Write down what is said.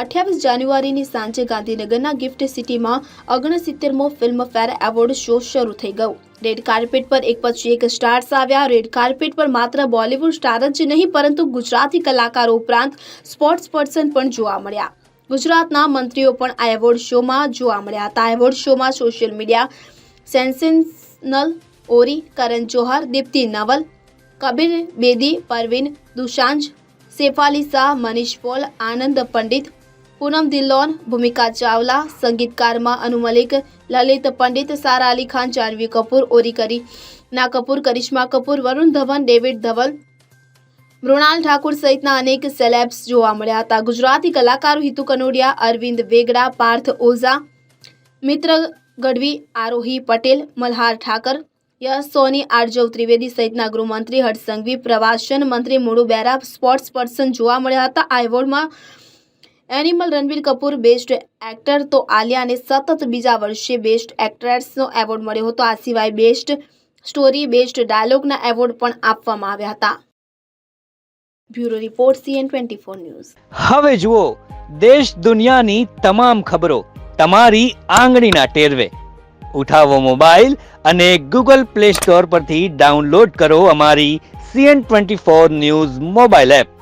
અઠ્યાવીસ જાન્યુઆરીની સાંજે ગાંધીનગરના ગિફ્ટ સિટીમાં ઓગણસિત્તેરમો ફિલ્મફેર એવોર્ડ શો શરૂ થઈ ગયો. રેડ કાર્પેટ પર એક પછી એક સ્ટાર્સ આવ્યા. રેડ કાર્પેટ પર માત્ર બોલિવૂડ સ્ટાર જ નહીં, પરંતુ ગુજરાતી કલાકારો ઉપરાંત સ્પોર્ટ્સ પર્સન પણ જોવા મળ્યા. ગુજરાતના મંત્રીઓ પણ આ એવોર્ડ શોમાં જોવા મળ્યા હતા. એવોર્ડ શોમાં social media sensational Orry, Karan Johar, Deepti Naval, Kabir Bedi, Parveen Dusanj Shefali Shah Manish Paul, Anand Pandit Poonam Dhillon Bhumika Chawla, સંગીતકારમાં Anu Malik, Lalit Pandit, Sara Ali Khan, Janhvi Kapoor, Orry Kareena Kapoor, Karisma Kapoor, Varun Dhawan, David Dhaval, Mrunal Thakur સહિતના અનેક સેલેબ્સ જોવા મળ્યા હતા. ગુજરાતી કલાકારો હિતુ કનોડિયા, અરવિંદ વેગડા, પાર્થ ઓઝા, મિત્ર ગઢવી, આરોહી પટેલ, મલ્હાર ઠાકર, યશ સોની, આરજવ ત્રિવેદી સહિતના ગૃહમંત્રી, હર્ષ સંઘવી, પ્રવાસન મંત્રી મુળુ બેરા સ્પોર્ટ્સ પર્સન જોવા મળ્યા હતા. આ એવોર્ડમાં animal Ranbir Kapoor best actor તો આલિયાને સતત બીજા વર્ષે બેસ્ટ એક્ટ્રેસનો એવોર્ડ મળ્યો હતો. આ સિવાય બેસ્ટ સ્ટોરી બેસ્ટ ડાયલોગના એવોર્ડ પણ આપવામાં આવ્યા હતા. Bureau report CN twenty four news. હવે જુઓ, દેશ દુનિયાની તમામ ખબરો તમારી આંગળીના ટેરવે. ઉઠાવો મોબાઈલ અને ગૂગલ પ્લે સ્ટોર પરથી ડાઉનલોડ કરો અમારી CN twenty four news mobile app.